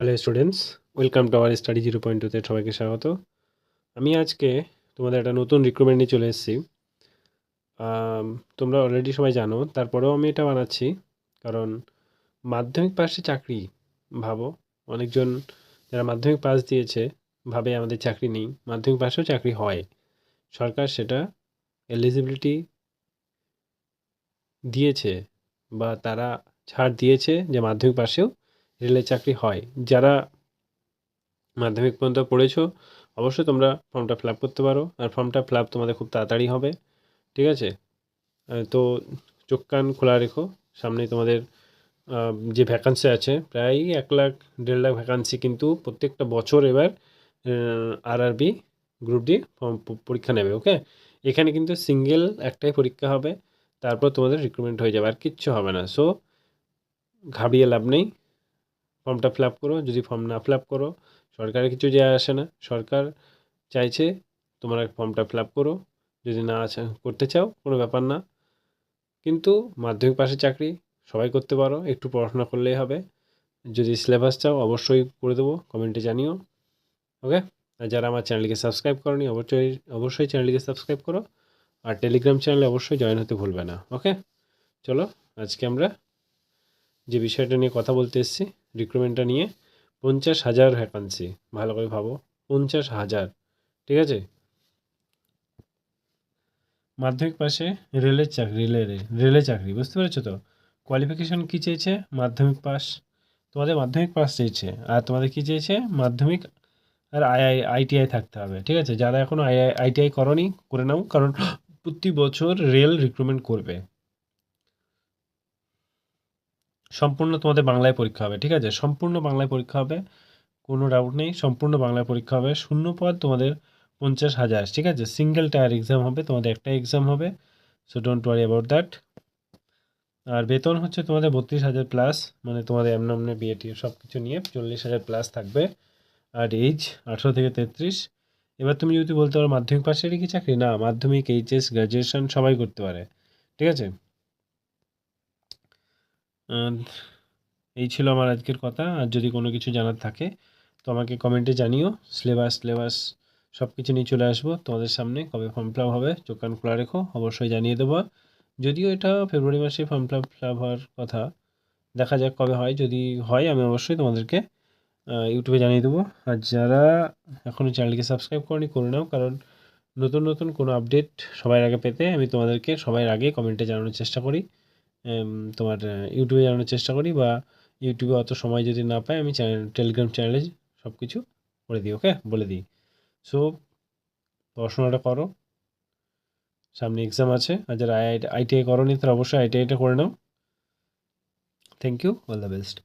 Hello students welcome to our study zero point টুতে সবাইকে স্বাগত। আমি আজকে তোমাদের একটা নতুন রিক্রুটমেন্ট নিয়ে চলে এসেছি। তোমরা অলরেডি সবাই জানো, তারপরেও আমি এটা বানাচ্ছি। কারণ মাধ্যমিক পাশে চাকরি ভাবো, অনেকজন যারা মাধ্যমিক পাস দিয়েছে ভাবে আমাদের চাকরি নেই, মাধ্যমিক পাশেও চাকরি হয়। সরকার সেটা এলিজিবিলিটি দিয়েছে বা তারা ছাড় দিয়েছে যে মাধ্যমিক পাশেও রেলের চাকরি হয়। যারা মাধ্যমিক পর্যন্ত পড়েছো, অবশ্যই তোমরা ফর্মটা ফিল করতে পারো। আর ফর্মটা ফিল তোমাদের খুব তাড়াতাড়ি হবে। ঠিক আছে? তো চোখ কান খোলা রেখো। সামনে তোমাদের যে ভ্যাকান্সি আছে, প্রায় এক লাখ, দেড় লাখ ভ্যাকান্সি কিন্তু প্রত্যেকটা বছর এবার আরআরবি গ্রুপ ডি পরীক্ষা নেবে ওকে এখানে কিন্তু সিঙ্গেল একটাই পরীক্ষা হবে। তারপর তোমাদের রিক্রুটমেন্ট হয়ে যাবে। আর কিচ্ছু হবে না। সো ঘাবড়িয়ে লাভ নেই। ফর্মটা ফিল আপ করো। যদি ফর্ম না ফিল আপ করো, সরকারের কিছু যায় আসে না। সরকার চাইছে তোমরা ফর্মটা ফিল আপ করো। যদি না আছে করতে চাও, কোনো ব্যাপার না। কিন্তু মাধ্যমিক পাশে চাকরি, সবাই করতে পারো। একটু পড়াশোনা করলেই হবে। যদি সিলেবাস চাও, অবশ্যই করে দেবো। কমেন্টে জানিও। ওকে? আর যারা আমার চ্যানেলকে সাবস্ক্রাইব করনি, অবশ্যই অবশ্যই চ্যানেলটিকে সাবস্ক্রাইব করো। আর টেলিগ্রাম চ্যানেলে অবশ্যই জয়েন হতে ভুলবে না। ওকে? চলো, আজকে আমরা যে বিষয়টা নিয়ে কথা বলতে এসেছি রিক্রুটমেন্টটা নিয়ে পঞ্চাশ হাজার ভ্যাকান্সি ভালো করে ভাবো, পঞ্চাশ হাজার। ঠিক আছে? মাধ্যমিক পাশে রেলের চাকরি, রেলের রেলের চাকরি, বুঝতে পেরেছ তো? কোয়ালিফিকেশন কী চেয়েছে? মাধ্যমিক পাস তোমাদের মাধ্যমিক পাস চেয়েছে, আর তোমাদের কী চেয়েছে? মাধ্যমিক আর আইআই আইটিআই থাকতে হবে, ঠিক আছে? যারা এখনও আইআই আইটিআই করনি, করে নাও, কারণ প্রতি বছর রেল রিক্রুটমেন্ট করবে। সম্পূর্ণ তোমাদের বাংলায় পরীক্ষা হবে, ঠিক আছে? সম্পূর্ণ বাংলায় পরীক্ষা হবে, কোনো ডাউট নেই, সম্পূর্ণ বাংলায় পরীক্ষা হবে, শূন্য পদ তোমাদের পঞ্চাশ হাজার, ঠিক আছে? সিঙ্গেল টায়ার এক্সাম হবে, তোমাদের একটা এক্সাম হবে so don't worry about that আর বেতন হচ্ছে তোমাদের বত্রিশ হাজার প্লাস মানে তোমাদের এমন এমনি বিএটি সব কিছু নিয়ে চল্লিশ হাজার প্লাস থাকবে। আর এইজ আঠেরো থেকে তেত্রিশ। এবার তুমি যদি বলতে পারো মাধ্যমিক পাশেরই কি চাকরি? না, মাধ্যমিক এইচএস গ্র্যাজুয়েশন সবাই করতে পারে, ঠিক আছে? এই ছিল আমার আজকের কথা। আর যদি কোনো কিছু জানার থাকে, তো আমাকে কমেন্টে জানিও। সিলেবাস সিলেবাস সব কিছু নিয়ে চলে আসব তোমাদের সামনে। কবে ফর্ম ফিল হবে, চোখ কান খোলা রেখো, অবশ্যই জানিয়ে দেবো। যদিও এটা ফেব্রুয়ারি মাসে ফর্ম ফিল হওয়ার কথা। দেখা যাক কবে হয়। যদি হয়, আমি অবশ্যই তোমাদেরকে ইউটিউবে জানিয়ে দেবো। আর যারা এখনও চ্যানেলকে সাবস্ক্রাইব করনি, করে নাও। কারণ নতুন নতুন কোনো আপডেট সবার আগে পেতে আমি তোমাদেরকে সবার আগে কমেন্টে জানানোর চেষ্টা করি। তোমার ইউটিউবে জানানোর চেষ্টা করি বা ইউটিউবে অত সময় যদি না পাই, আমি চ্যানেল টেলিগ্রাম চ্যানেলে সব কিছু করে দিই ওকে বলে দিই। সো পড়াশোনাটা করো। সামনে এক্সাম আছে, আর যারা আইটিআই করো নি তারা অবশ্যই আইটিআইটা করে নাও। Thank you all the best